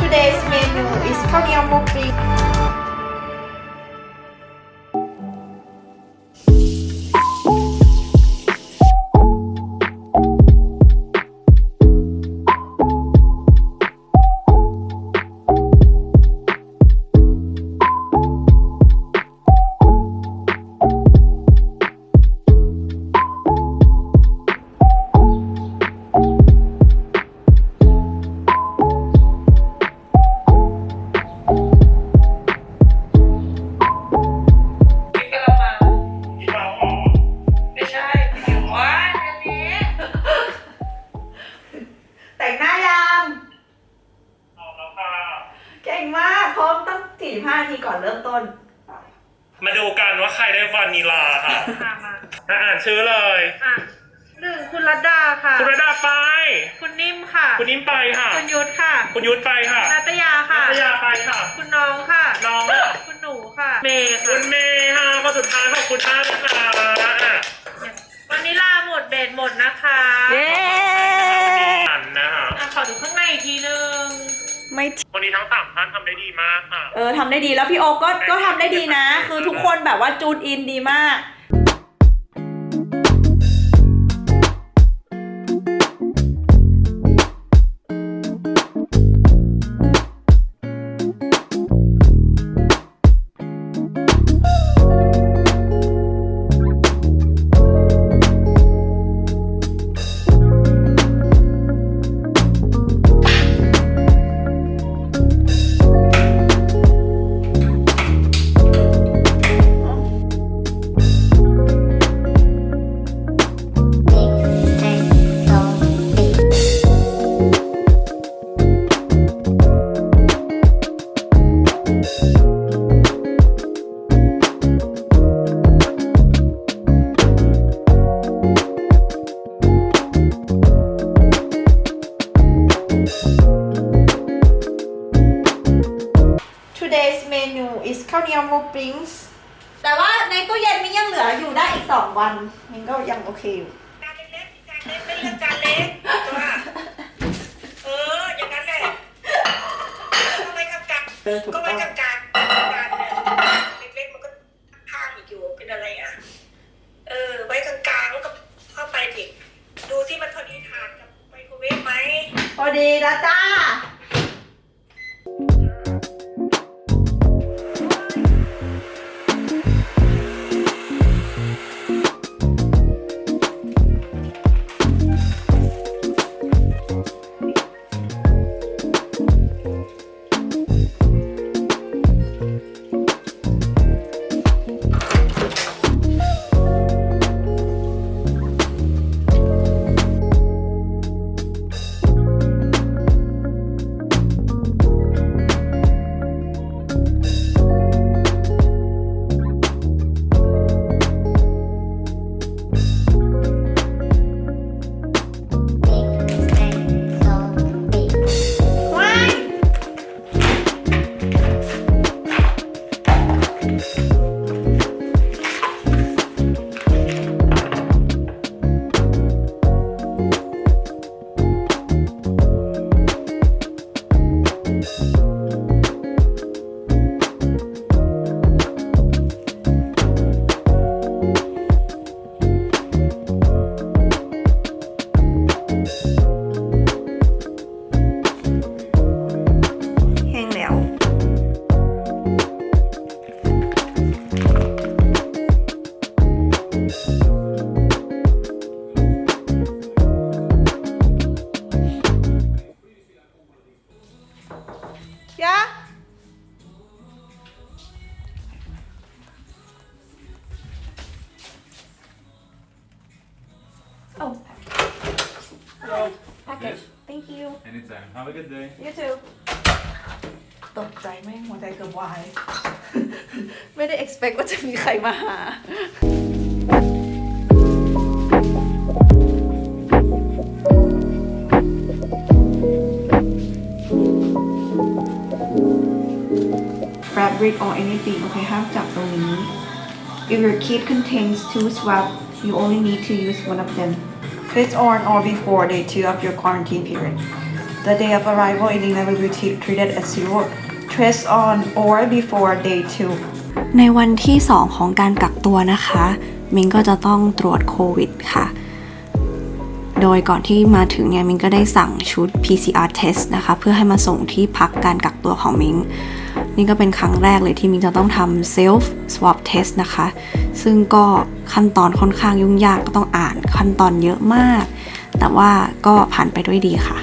Today's menu is ข้า เริ่มต้นมาดูกันว่าใครได้วานิลาค่ะมามาอะอ่านชื่อเลยอะหนึ่งคุณรัตดาค่ะ คุณระดาไป คุณนิ่มค่ะ คุณนิ่มไปค่ะ คุณยุทธค่ะ คุณยุทธไปค่ะนัตยาค่ะ นัตยาไปค่ะ คุณน้องค่ะ น้องค่ะ คุณหนูค่ะ เมย์คุค่ะณเมย์ค่ะคนสุดท้ายขอบคุณมากนะคะอะวันนี้ลาหมดเบสหมดนะคะเย้ อันนะคะอะขอดูข้างในอีกทีนึง ไม่ วันนี้ทั้งสามท่านทำได้ดีมากค่ะ เออทำได้ดีแล้วพี่โอคก็ก็ทำได้ดีนะ คือทุกคนแบบว่าจูนอินดีมาก Today's menu is ข้าวเหนียวหมูปิ้งแต่ว่าในตู้เย็นมียังเหลืออยู่ได้อีก2วันมันก็ยังโอเคอยู่จานเล็กๆจานเล็กไม่เลือกจานเล็กตัวเอออย่างนั้นแหละก็ไว้กลางเออถูกๆก็ไว้ต้องกลางๆจานเนี่ยเล็กๆมันก็ข้างอีกอยู่เป็นอะไรอะเออไว้กลางๆแล้วก็เข้าไปดิดูที่มันพอดีทานกับไมโครเวฟไหมพอดีแล้วจ้า Anytime. Have a good day. You too ตกใจไหมหัวใจเกือบวาย ไม่ได้ expect ว่าจะมีใครมาหา fabric or anything โอเคห้ามจับตรงนี้ if your kit contains two swab You only need to use one of them. Twist on or before day two of your quarantine period. The day of arrival in England will be treated as zero. Twist on or before day two. ในวันที่ 2 ของการกักตัวนะคะ มิงก็จะต้องตรวจโควิดค่ะ โดยก่อนที่มาถึงเนี่ยมิงก็ได้สั่งชุด PCR test นะคะ เพื่อให้มาส่งที่พักการกักตัวของมิง นี่ก็เป็นครั้งแรกเลยที่มิงจะต้องทำ self swab test นะคะ ซึ่งก็ขั้นตอนค่อนข้างยุ่งยากก็ต้องอ่านขั้นตอนเยอะมาก แต่ว่าก็ผ่านไปด้วยดีค่ะ